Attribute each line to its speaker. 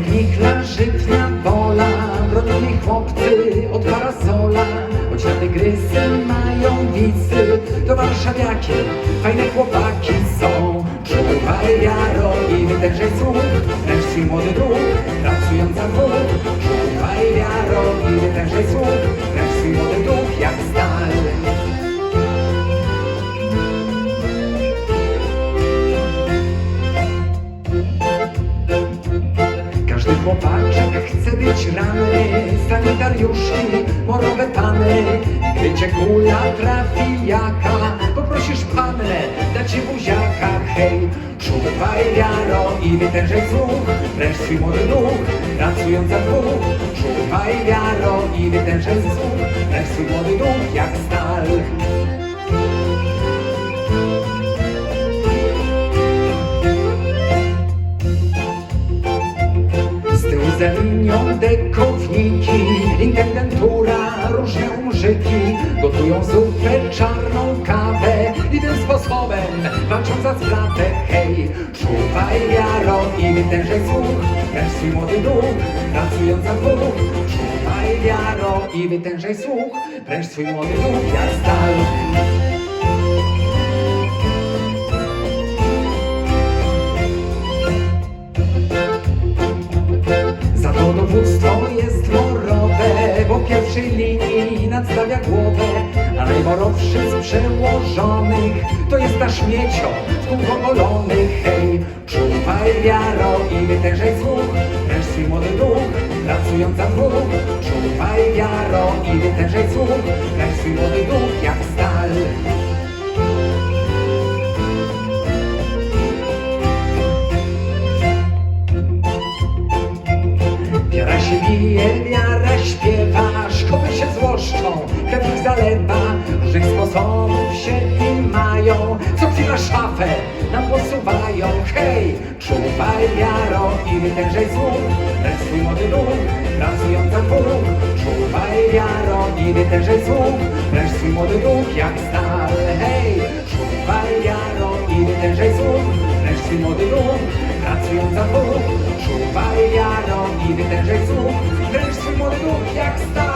Speaker 1: Motocykla, żytnia, wola, bronili chłopcy od parasola. Choć na tygrysy mają wicy, to warszawiaki, fajne chłopaki są. Czuwaj jaro i wydężej słuch, lecz młody duch, pracując za chłopaczek chce być ranny, sanitariuszki, morowe pany. Gdy cię kula trafi jaka, poprosisz pannę, da ci buziaka, hej. Czuwaj jaro i wytężej słuch, wręcz swój młody duch, pracując za dwóch. Czuwaj jaro i wytężej słuch, wręcz swój młody duch jak stal. Linią dekowniki, intendentura, różne umrzyki Gotują zupę, czarną kawę i tym sposobem walczą za sprawę Hej, czuwaj jaro i wytężej słuch, lecz swój młody duch, pracując za dwóch. Czuwaj jaro i wytężej słuch, lecz swój młody duch jak stal linii nadstawia głowę, a najmorowszy z przełożonych to jest nasz miecio w kółko. Hej, czuwaj jaro i wytężej słuch, wręcz swój młody duch, pracując za dwóch. Czuwaj jaro i wytężej słuch, wręcz swój młody duch zalewa, różnych sposobów się im mają, co chwila szafę nam posuwają. Hej, czuwaj jaro i wytężej słuch, lecz swój młody duch, pracując za dwóch. Czuwaj jaro i wytężej słuch, lecz swój młody duch jak stal. Hej, czuwaj jaro i wytężej słuch, lecz swój młody duch, pracując za dwóch. Czuwaj jaro i wytężej słuch, lecz swój młody duch jak stal.